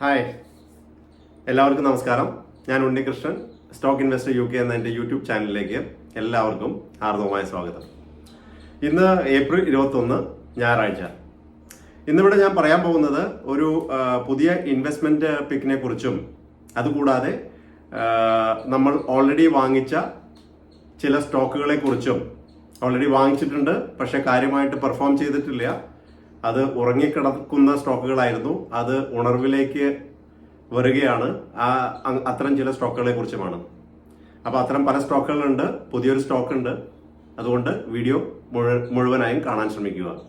Hi. എല്ലാവർക്കും നമസ്കാരം. ഞാൻ Unnikrishnan stock investor U K എന്ന എന്റെ യൂട്യൂബ് ചാനലിലേക്ക് എല്ലാവർക്കും ഹാർദവമായ സ്വാഗതം. ഇന്ന് ഏപ്രിൽ ഇരുപത്തൊന്ന് ഞായറാഴ്ച. ഇന്നിവിടെ ഞാൻ പറയാൻ പോകുന്നത് ഒരു പുതിയ ഇൻവെസ്റ്റ്മെന്റ് പിക്കിനെ കുറിച്ചും അതുകൂടാതെ നമ്മൾ ഓൾറെഡി വാങ്ങിച്ച ചില സ്റ്റോക്കുകളെ കുറിച്ചും ഓൾറെഡി വാങ്ങിച്ചിട്ടുണ്ട് പക്ഷേ കാര്യമായിട്ട് പെർഫോം ചെയ്തിട്ടില്ല. അത് ഉറങ്ങിക്കിടക്കുന്ന സ്റ്റോക്കുകളായിരുന്നു. അത് ഉണർവിലേക്ക് വരികയാണ്. ആ അത്തരം ചില സ്റ്റോക്കുകളെ കുറിച്ചുമാണ്. അപ്പോൾ അത്തരം പല സ്റ്റോക്കുകളുണ്ട്. പുതിയൊരു സ്റ്റോക്ക് ഉണ്ട് അതുകൊണ്ട് വീഡിയോ മുഴു- മുഴുവനായും കാണാൻ ശ്രമിക്കുക.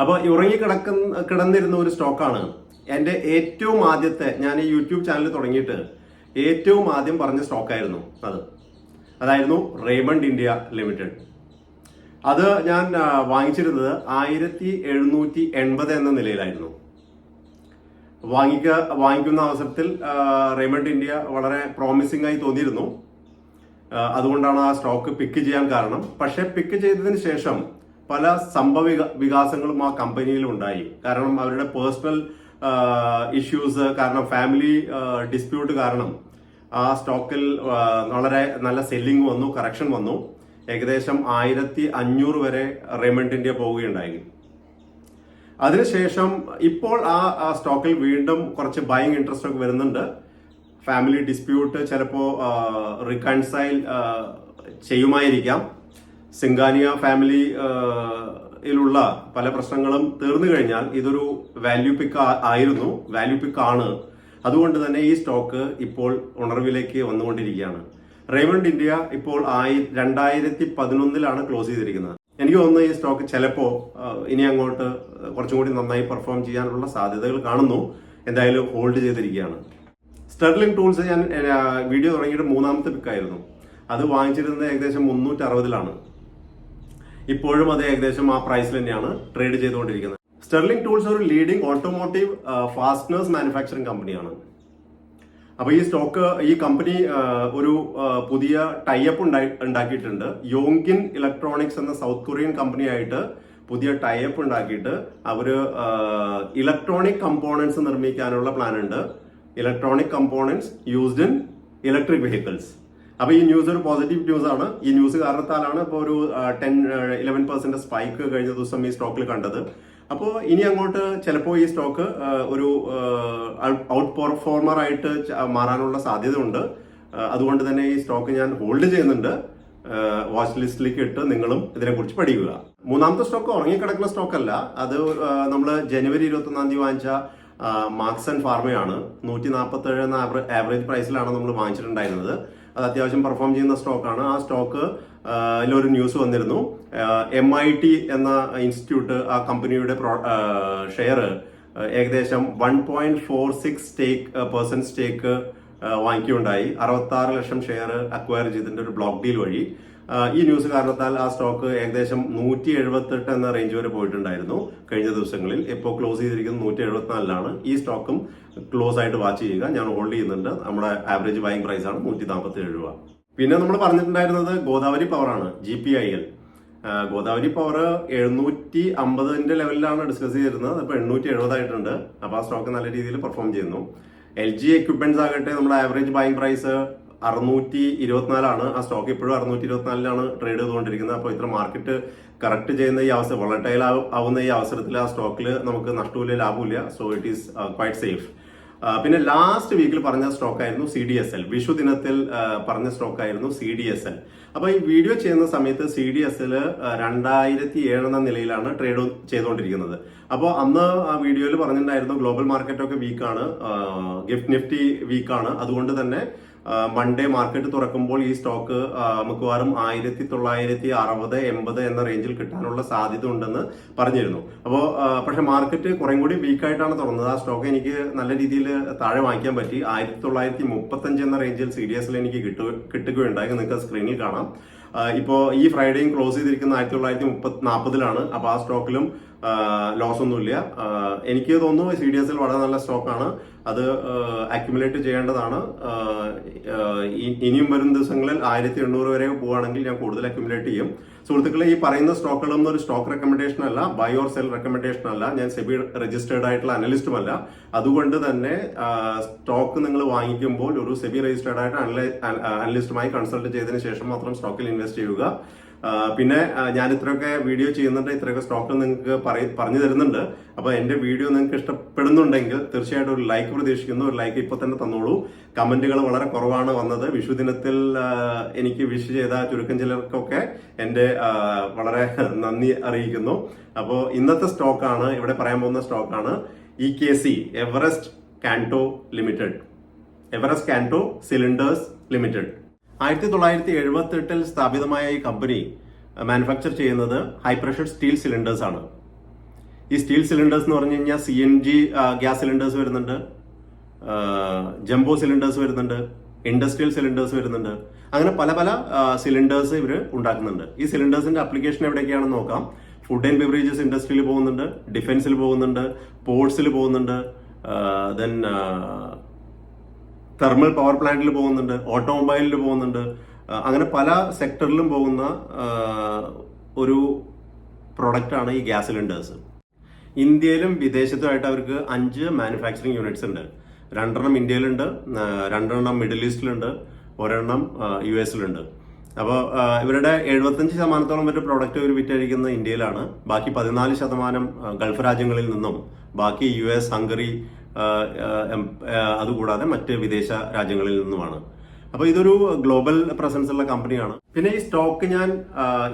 അപ്പോൾ ഉറങ്ങി ഉറങ്ങിക്കിടക്കുന്ന കിടന്നിരുന്ന ഒരു സ്റ്റോക്കാണ്. എന്റെ ഏറ്റവും ആദ്യത്തെ ഞാൻ ഈ യൂട്യൂബ് ചാനൽ തുടങ്ങിയിട്ട് ഏറ്റവും ആദ്യം പറഞ്ഞ സ്റ്റോക്കായിരുന്നു അത്. അതായിരുന്നു റേമണ്ട് ഇന്ത്യ ലിമിറ്റഡ്. അത് ഞാൻ വാങ്ങിച്ചിരുന്നത് ആയിരത്തി എഴുന്നൂറ്റി എൺപത് എന്ന നിലയിലായിരുന്നു. വാങ്ങിക്ക വാങ്ങിക്കുന്ന അവസരത്തിൽ ആ, റേമണ്ട് ഇന്ത്യ വളരെ പ്രോമിസിംഗ് ആയി തോന്നിയിരുന്നു. അതുകൊണ്ടാണ് ആ സ്റ്റോക്ക് പിക്ക് ചെയ്യാൻ കാരണം. പക്ഷെ പിക്ക് ചെയ്തതിന് ശേഷം പല സംഭവ വികാസങ്ങളും ആ കമ്പനിയിൽ ഉണ്ടായി. കാരണം അവരുടെ പേഴ്സണൽ ഇഷ്യൂസ് കാരണം ഫാമിലി ഡിസ്പ്യൂട്ട് കാരണം ആ സ്റ്റോക്കിൽ വളരെ നല്ല സെല്ലിംഗ് വന്നു കറക്ഷൻ വന്നു. ഏകദേശം ആയിരത്തി അഞ്ഞൂറ് വരെ റേമണ്ട് ഇന്ത്യ പോവുകയുണ്ടായി. അതിനുശേഷം ഇപ്പോൾ ആ സ്റ്റോക്കിൽ വീണ്ടും കുറച്ച് ബൈങ് ഇൻട്രസ്റ്റ് ഒക്കെ വരുന്നുണ്ട്. ഫാമിലി ഡിസ്പ്യൂട്ട് ചിലപ്പോൾ റിക്കൺസൈൽ ചെയ്യുമായിരിക്കാം. സിംഗാനിയ ഫാമിലി ഇലുള്ള പല പ്രശ്നങ്ങളും തീർന്നു കഴിഞ്ഞാൽ ഇതൊരു വാല്യൂ പിക്ക് ആയിരുന്നു. വാല്യൂ പിക്ക് ആണ്. അതുകൊണ്ട് തന്നെ ഈ സ്റ്റോക്ക് ഇപ്പോൾ ഉണർവിലേക്ക് വന്നുകൊണ്ടിരിക്കുകയാണ്. റേമണ്ട് ഇന്ത്യ ഇപ്പോൾ ആയി രണ്ടായിരത്തി പതിനൊന്നിലാണ് ക്ലോസ് ചെയ്തിരിക്കുന്നത്. എനിക്ക് തോന്നുന്നു ഈ സ്റ്റോക്ക് ചിലപ്പോൾ ഇനി അങ്ങോട്ട് കുറച്ചും കൂടി നന്നായി പെർഫോം ചെയ്യാനുള്ള സാധ്യതകൾ കാണുന്നു. എന്തായാലും ഹോൾഡ് ചെയ്തിരിക്കുകയാണ്. സ്റ്റെർലിംഗ് ടൂൾസ് ഞാൻ വീഡിയോ തുടങ്ങിയിട്ട് മൂന്നാമത്തെ പിക്കായിരുന്നു അത് വാങ്ങിച്ചിരുന്നത് ഏകദേശം മുന്നൂറ്റി അറുപതിലാണ് ഇപ്പോഴും അത് ഏകദേശം ആ പ്രൈസിൽ തന്നെയാണ് ട്രേഡ് ചെയ്തുകൊണ്ടിരിക്കുന്നത്. സ്റ്റെർലിംഗ് ടൂൾസ് ഒരു ലീഡിംഗ് ഓട്ടോമോട്ടീവ് ഫാസ്റ്റ്നേഴ്സ് മാനുഫാക്ചറിംഗ് കമ്പനിയാണ് അപ്പൊ ഈ സ്റ്റോക്ക് ഈ കമ്പനി ഒരു പുതിയ ടൈപ്പ് ഉണ്ടാക്കിയിട്ടുണ്ട്. യോങ്കിൻ ഇലക്ട്രോണിക്സ് എന്ന സൗത്ത് കൊറിയൻ കമ്പനിയായിട്ട് പുതിയ ടൈപ്പ് ഉണ്ടാക്കിയിട്ട് അവർ ഇലക്ട്രോണിക് കമ്പോണൻസ് നിർമ്മിക്കാനുള്ള പ്ലാൻ ഉണ്ട്. Electronic components used in electric vehicles അപ്പോൾ ഈ ന്യൂസ് ഒരു പോസിറ്റീവ് ന്യൂസ് ആണ്. ഈ ന്യൂസ് കാരണത്താലാണ് ഇപ്പോൾ ഒരു ടെൻ ഇലവൻ പെർസെന്റ് സ്പൈക്ക് കഴിഞ്ഞ ദിവസം ഈ സ്റ്റോക്കിൽ കണ്ടത്. അപ്പോൾ ഇനി അങ്ങോട്ട് ചിലപ്പോൾ ഈ സ്റ്റോക്ക് ഒരു ഔട്ട് പെർഫോമർ ആയിട്ട് മാറാനുള്ള സാധ്യത ഉണ്ട് അതുകൊണ്ട് തന്നെ ഈ സ്റ്റോക്ക് ഞാൻ ഹോൾഡ് ചെയ്യുന്നുണ്ട്. വാച്ച് ലിസ്റ്റിലേക്ക് ഇട്ട് നിങ്ങളും ഇതിനെക്കുറിച്ച് പഠിക്കുക. മൂന്നാമത്തെ സ്റ്റോക്ക് ഉറങ്ങിക്കിടക്കുന്ന സ്റ്റോക്ക് അല്ല. അത് നമ്മൾ ജനുവരി ഇരുപത്തൊന്നാം തീയതി വാങ്ങിച്ച മാർക്സ് ആൻഡ് ഫാർമയാണ് നൂറ്റി നാൽപ്പത്തി ഏഴ് എന്ന ആവറേജ് പ്രൈസിലാണ് നമ്മൾ വാങ്ങിച്ചിട്ടുണ്ടായിരുന്നത്. അത് അത്യാവശ്യം പെർഫോം ചെയ്യുന്ന സ്റ്റോക്കാണ് ആ സ്റ്റോക്ക് ഒരു ന്യൂസ് വന്നിരുന്നു. എം ഐ ടി എന്ന ഇൻസ്റ്റിറ്റ്യൂട്ട് ആ കമ്പനിയുടെ ഷെയർ ഏകദേശം one point four six stake person stake വാങ്ങിക്കുകയുണ്ടായി. അറുപത്തി ആറ് ലക്ഷം ഷെയർ അക്വയർ ചെയ്തിട്ടുണ്ട് ഒരു ബ്ലോക്ക് ഡീൽ വഴി. ഈ ന്യൂസ് കാരണത്താൽ ആ സ്റ്റോക്ക് ഏകദേശം നൂറ്റി എഴുപത്തെട്ട് എന്ന റേഞ്ച് വരെ പോയിട്ടുണ്ടായിരുന്നു കഴിഞ്ഞ ദിവസങ്ങളിൽ. ഇപ്പോൾ ക്ലോസ് ചെയ്തിരിക്കുന്നത് നൂറ്റി എഴുപത്തിനാലിലാണ് ഈ സ്റ്റോക്കും ക്ലോസ് ആയിട്ട് വാച്ച് ചെയ്യുക. ഞാൻ ഹോൾഡ് ചെയ്യുന്നുണ്ട്. നമ്മുടെ ആവറേജ് ബൈങ് പ്രൈസ് ആണ് നൂറ്റി നാൽപ്പത്തി രൂപ. പിന്നെ നമ്മൾ പറഞ്ഞിട്ടുണ്ടായിരുന്നത് ഗോദാവരി പവറാണ് G P I L Godavari power എഴുന്നൂറ്റി അമ്പതിന്റെ ലെവലിലാണ് ഡിസ്കസ് ചെയ്തിരുന്നത്. അപ്പോൾ എണ്ണൂറ്റി എഴുപതായിട്ടുണ്ട് അപ്പോൾ ആ സ്റ്റോക്ക് നല്ല രീതിയിൽ പെർഫോം ചെയ്യുന്നു. എൽ ജി എക്യുപ്മെന്റ്സ് ആകട്ടെ നമ്മുടെ ആവറേജ് ബൈങ് പ്രൈസ് അറുന്നൂറ്റി ഇരുപത്തിനാലാണ് ആ സ്റ്റോക്ക് ഇപ്പോഴും അറുന്നൂറ്റി ഇരുപത്തിനാലിലാണ് ട്രേഡ് ചെയ്തുകൊണ്ടിരിക്കുന്നത്. അപ്പോൾ ഇത്ര മാർക്കറ്റ് കറക്റ്റ് ചെയ്യുന്ന ഈ അവസരം വളട്ടൈൽ ആവുന്ന ഈ അവസരത്തിൽ ആ സ്റ്റോക്കിൽ നമുക്ക് നഷ്ടമില്ല ലാഭമില്ല so it is quite safe പിന്നെ ലാസ്റ്റ് വീക്കിൽ പറഞ്ഞ സ്റ്റോക്ക് ആയിരുന്നു C D S L Vishu ദിനത്തിൽ പറഞ്ഞ സ്റ്റോക്ക് ആയിരുന്നു സി ഡി എസ് എൽ അപ്പൊ ഈ വീഡിയോ ചെയ്യുന്ന സമയത്ത് സി ഡി എസ് എൽ രണ്ടായിരത്തി ഏഴ് എന്ന നിലയിലാണ് ട്രേഡ് ചെയ്തുകൊണ്ടിരിക്കുന്നത് അപ്പോൾ അന്ന് ആ വീഡിയോയിൽ പറഞ്ഞിട്ടുണ്ടായിരുന്നു ഗ്ലോബൽ മാർക്കറ്റൊക്കെ വീക്കാണ് ഗിഫ്റ്റ് നിഫ്റ്റി വീക്കാണ് അതുകൊണ്ട് തന്നെ മൺഡേ മാർക്കറ്റ് തുറക്കുമ്പോൾ ഈ സ്റ്റോക്ക് മിക്കവാറും ആയിരത്തി തൊള്ളായിരത്തി അറുപത് എൺപത് എന്ന റേഞ്ചിൽ കിട്ടാനുള്ള സാധ്യത ഉണ്ടെന്ന് പറഞ്ഞിരുന്നു അപ്പോൾ പക്ഷെ മാർക്കറ്റ് കുറേ കൂടി വീക്കായിട്ടാണ് തുറന്നത്. ആ സ്റ്റോക്ക് എനിക്ക് നല്ല രീതിയിൽ താഴെ വാങ്ങിക്കാൻ പറ്റി. ആയിരത്തി തൊള്ളായിരത്തി മുപ്പത്തഞ്ച് എന്ന റേഞ്ചിൽ സി ഡി എസിൽ എനിക്ക് കിട്ടു കിട്ടുകയുണ്ടായി. നിങ്ങൾക്ക് സ്ക്രീനിൽ കാണാം. ഇപ്പോൾ ഈ ഫ്രൈഡേയും ക്ലോസ് ചെയ്തിരിക്കുന്ന ആയിരത്തി തൊള്ളായിരത്തി മുപ്പത്തി നാൽപ്പതിലാണ്. അപ്പോൾ ആ സ്റ്റോക്കിലും ലോസ് ഒന്നുമില്ല എനിക്ക് തോന്നുന്നു സി ഡി എസിൽ വളരെ നല്ല സ്റ്റോക്കാണ്. അത് അക്യുമുലേറ്റ് ചെയ്യേണ്ടതാണ്. ഇനിയും വരും ദിവസങ്ങളിൽ ആയിരത്തി എണ്ണൂറ് വരെ പോവുകയാണെങ്കിൽ ഞാൻ കൂടുതൽ അക്യുമുലേറ്റ് ചെയ്യും. സുഹൃത്തുക്കളെ ഈ പറയുന്ന സ്റ്റോക്കുകളൊന്നും ഒരു സ്റ്റോക്ക് റെക്കമെൻഡേഷൻ അല്ല ബൈ ഓർ സെൽ റെക്കമെൻഡേഷൻ അല്ല ഞാൻ സെബി രജിസ്റ്റേർഡ് ആയിട്ടുള്ള അനലിസ്റ്റും അല്ല. അതുകൊണ്ട് തന്നെ സ്റ്റോക്ക് നിങ്ങൾ വാങ്ങിക്കുമ്പോൾ ഒരു സെബി രജിസ്റ്റേർഡ് ആയിട്ട് അനലിസ്റ്റുമായി കൺസൾട്ട് ചെയ്തതിന് ശേഷം മാത്രം സ്റ്റോക്കിൽ ഇൻവെസ്റ്റ് ചെയ്യുക. പിന്നെ ഞാൻ ഇത്രയൊക്കെ വീഡിയോ ചെയ്യുന്നുണ്ട് ഇത്രയൊക്കെ സ്റ്റോക്ക് നിങ്ങൾക്ക് പറഞ്ഞു തരുന്നുണ്ട്. അപ്പൊ എന്റെ വീഡിയോ നിങ്ങൾക്ക് ഇഷ്ടപ്പെടുന്നുണ്ടെങ്കിൽ തീർച്ചയായിട്ടും ഒരു ലൈക്ക് പ്രതീക്ഷിക്കുന്നു. ഒരു ലൈക്ക് ഇപ്പൊ തന്നെ തന്നോളൂ. കമന്റുകൾ വളരെ കുറവാണ് വന്നത്. വിഷു ദിനത്തിൽ എനിക്ക് വിഷ് ചെയ്ത ചുരുക്കം ചിലർക്കൊക്കെ എന്റെ വളരെ നന്ദി അറിയിക്കുന്നു. അപ്പോൾ ഇന്നത്തെ സ്റ്റോക്കാണ് ഇവിടെ പറയാൻ പോകുന്ന സ്റ്റോക്കാണ് E K C Everest Kanto limited Everest Kanto cylinders limited ആയിരത്തി തൊള്ളായിരത്തി എഴുപത്തി എട്ടിൽ സ്ഥാപിതമായ ഈ കമ്പനി മാനുഫാക്ചർ ചെയ്യുന്നത് ഹൈ പ്രഷർ സ്റ്റീൽ സിലിണ്ടേഴ്സ് ആണ്. ഈ സ്റ്റീൽ സിലിണ്ടേഴ്സ് എന്ന് പറഞ്ഞു കഴിഞ്ഞാൽ C N G gas cylinders വരുന്നുണ്ട് ജംബോ സിലിണ്ടേഴ്സ് വരുന്നുണ്ട് ഇൻഡസ്ട്രിയൽ സിലിണ്ടേഴ്സ് വരുന്നുണ്ട്. അങ്ങനെ പല പല സിലിണ്ടേഴ്സ് ഇവർ ഉണ്ടാക്കുന്നുണ്ട്. ഈ സിലിണ്ടേഴ്സിന്റെ അപ്ലിക്കേഷൻ എവിടെയൊക്കെയാണെന്ന് നോക്കാം. ഫുഡ് ആൻഡ് ബിവറേജസ് ഇൻഡസ്ട്രിയിൽ പോകുന്നുണ്ട് ഡിഫൻസിൽ പോകുന്നുണ്ട് പോർട്സിൽ പോകുന്നുണ്ട് ദെൻ തെർമൽ പവർ പ്ലാന്റിൽ പോകുന്നുണ്ട് ഓട്ടോമൊബൈലിൽ പോകുന്നുണ്ട്. അങ്ങനെ പല സെക്ടറിലും പോകുന്ന ഒരു പ്രൊഡക്റ്റാണ് ഈ ഗ്യാസ് സിലിണ്ടേഴ്സ് ഇന്ത്യയിലും വിദേശത്തുമായിട്ട് അവർക്ക് അഞ്ച് മാനുഫാക്ചറിങ് യൂണിറ്റ്സ് ഉണ്ട്. രണ്ടെണ്ണം ഇന്ത്യയിലുണ്ട് രണ്ടെണ്ണം മിഡിൽ ഈസ്റ്റിലുണ്ട് ഒരെണ്ണം യു എസിലുണ്ട് അപ്പോൾ ഇവരുടെ എഴുപത്തഞ്ച് ശതമാനത്തോളം വരെ പ്രോഡക്റ്റ് ഇവർ വിറ്റഴിക്കുന്നത് ഇന്ത്യയിലാണ്. ബാക്കി പതിനാല് ശതമാനം ഗൾഫ് രാജ്യങ്ങളിൽ നിന്നും. ബാക്കി യു എസ് ഹംഗറി അതുകൂടാതെ മറ്റ് വിദേശ രാജ്യങ്ങളിൽ നിന്നുമാണ്. അപ്പോൾ ഇതൊരു ഗ്ലോബൽ പ്രസൻസ് ഉള്ള കമ്പനിയാണ് പിന്നെ ഈ സ്റ്റോക്ക് ഞാൻ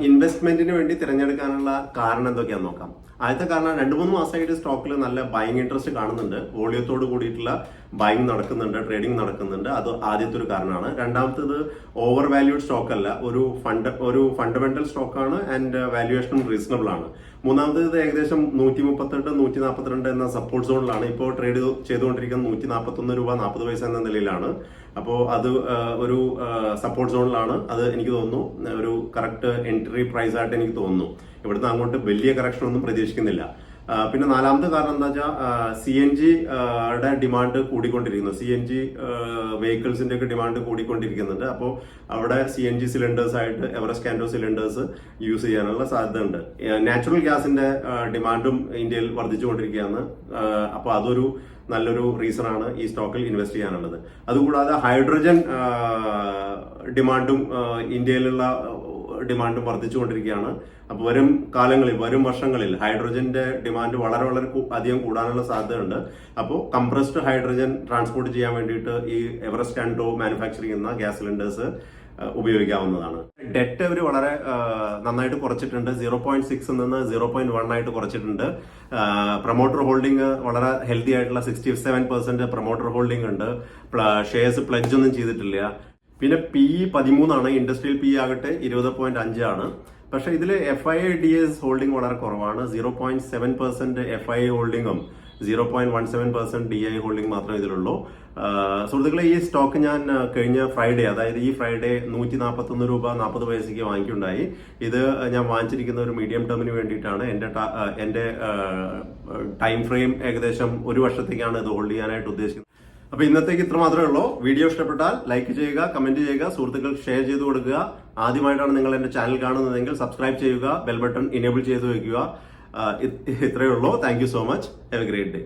ഇൻവെസ്റ്റ്മെന്റിന് വേണ്ടി തിരഞ്ഞെടുക്കാനുള്ള കാരണം എന്തൊക്കെയാന്ന് നോക്കാം. ആദ്യത്തെ കാരണം രണ്ട് മൂന്ന് മാസമായിട്ട് സ്റ്റോക്കിൽ നല്ല ബൈങ് ഇൻട്രസ്റ്റ് കാണുന്നുണ്ട്. വോളിയത്തോട് കൂടിയിട്ടുള്ള ബൈങ് നടക്കുന്നുണ്ട് ട്രേഡിംഗ് നടക്കുന്നുണ്ട്. അത് ആദ്യത്തെ ഒരു കാരണമാണ്. രണ്ടാമത്തേത് ഓവർ വാല്യൂഡ് സ്റ്റോക്ക് അല്ല. ഒരു ഫണ്ട് ഒരു ഫണ്ടമെന്റൽ സ്റ്റോക്കാണ് ആൻഡ് വാല്യുവേഷനും റീസണബിൾ ആണ്. മൂന്നാമത്തേത് ഏകദേശം നൂറ്റി മുപ്പത്തെട്ട് നൂറ്റി നാൽപ്പത്തിരണ്ട് എന്ന സപ്പോർട്ട് സോണിലാണ് ഇപ്പോൾ ട്രേഡ് ചെയ്തുകൊണ്ടിരിക്കുന്നത്. നൂറ്റി നാൽപ്പത്തൊന്ന് രൂപ നാൽപ്പത് പൈസ എന്ന നിലയിലാണ്. അപ്പോൾ അത് ഒരു സപ്പോർട്ട് സോണിലാണ് അത് എനിക്ക് തോന്നുന്നു ഒരു കറക്റ്റ് എൻട്രി പ്രൈസ് ആയിട്ട് എനിക്ക് തോന്നുന്നു. ഇവിടുന്ന് അങ്ങോട്ട് വലിയ കറക്ഷൻ ഒന്നും പ്രതീക്ഷിക്കുന്നില്ല. പിന്നെ നാലാമത്തെ കാരണം എന്താ വെച്ചാൽ സി എൻ ജി ഡിമാൻഡ് കൂടിക്കൊണ്ടിരിക്കുന്നു. സി എൻ ജി വെഹിക്കിൾസിന്റെ ഒക്കെ ഡിമാൻഡ് കൂടിക്കൊണ്ടിരിക്കുന്നുണ്ട്. അപ്പോൾ അവിടെ സി എൻ ജി സിലിണ്ടേഴ്സ് ആയിട്ട് എവറസ്റ്റ് കാൻഡോ സിലിണ്ടേഴ്സ് യൂസ് ചെയ്യാനുള്ള സാധ്യത ഉണ്ട് നാച്ചുറൽ ഗ്യാസിന്റെ ഡിമാൻഡും ഇന്ത്യയിൽ വർദ്ധിച്ചുകൊണ്ടിരിക്കുകയാണ്. അപ്പോൾ അതൊരു നല്ലൊരു റീസൺ ആണ് ഈ സ്റ്റോക്കിൽ ഇൻവെസ്റ്റ് ചെയ്യാനുള്ളത്. അതുകൂടാതെ ഹൈഡ്രജൻ ഡിമാൻഡും ഇന്ത്യയിലുള്ള ഡിമാൻഡും വർദ്ധിച്ചുകൊണ്ടിരിക്കുകയാണ്. അപ്പോൾ വരും കാലങ്ങളിൽ വരും വർഷങ്ങളിൽ ഹൈഡ്രോജന്റെ ഡിമാൻഡ് വളരെ വളരെ അധികം കൂടാനുള്ള സാധ്യതയുണ്ട്. അപ്പോൾ കംപ്രസ്ഡ് ഹൈഡ്രജൻ ട്രാൻസ്പോർട്ട് ചെയ്യാൻ വേണ്ടിയിട്ട് ഈ എവറസ്റ്റ് ആൻഡോ മാനുഫാക്ചർ ചെയ്യുന്ന ഗ്യാസ് സിലിണ്ടേഴ്സ് ഉപയോഗിക്കാവുന്നതാണ്. ഡെറ്റ് അവർ വളരെ നന്നായിട്ട് കുറച്ചിട്ടുണ്ട്. സീറോ പോയിന്റ് സിക്സ് നിന്ന് സീറോ പോയിന്റ് വൺ ആയിട്ട് കുറച്ചിട്ടുണ്ട്. പ്രൊമോട്ടർ ഹോൾഡിംഗ് വളരെ ഹെൽത്തി ആയിട്ടുള്ള sixty seven percent promoter holding ഉണ്ട് ഷെയർസ് പ്ലഡ്ജ് ഒന്നും ചെയ്തിട്ടില്ല. പിന്നെ പി പതിമൂന്നാണ്. ഇൻഡസ്ട്രിയൽ പി ആകട്ടെ ഇരുപത് പോയിന്റ് അഞ്ചാണ് പക്ഷെ ഇതിൽ F I D S holding വളരെ കുറവാണ്. Zero point seven percent F I ഹോൾഡിംഗും zero point one seven percent D I holding മാത്രമേ ഇതിലുള്ളൂ. സുഹൃത്തുക്കളെ ഈ സ്റ്റോക്ക് ഞാൻ കഴിഞ്ഞ ഫ്രൈഡേ അതായത് ഈ ഫ്രൈഡേ നൂറ്റി നാൽപ്പത്തൊന്ന് രൂപ നാൽപ്പത് പൈസയ്ക്ക് വാങ്ങിക്കുണ്ടായി. ഇത് ഞാൻ വാങ്ങിച്ചിരിക്കുന്ന ഒരു മീഡിയം ടേമിന് വേണ്ടിയിട്ടാണ്. എന്റെ എന്റെ ടൈം ഫ്രെയിം ഏകദേശം ഒരു വർഷത്തേക്കാണ് ഇത് ഹോൾഡ് ചെയ്യാനായിട്ട് ഉദ്ദേശിക്കുന്നത്. അപ്പൊ ഇന്നത്തേക്ക് ഇത്ര മാത്രമേ ഉള്ളൂ. വീഡിയോ ഇഷ്ടപ്പെട്ടാൽ ലൈക്ക് ചെയ്യുക കമന്റ് ചെയ്യുക സുഹൃത്തുക്കൾ ഷെയർ ചെയ്ത് കൊടുക്കുക. ആദ്യമായിട്ടാണ് നിങ്ങൾ എന്റെ ചാനൽ കാണുന്നതെങ്കിൽ സബ്സ്ക്രൈബ് ചെയ്യുക ബെൽ ബട്ടൺ ഇനേബിൾ ചെയ്ത് വെക്കുക. ഇത്രയേ ഉള്ളൂ. Thank so much have a great day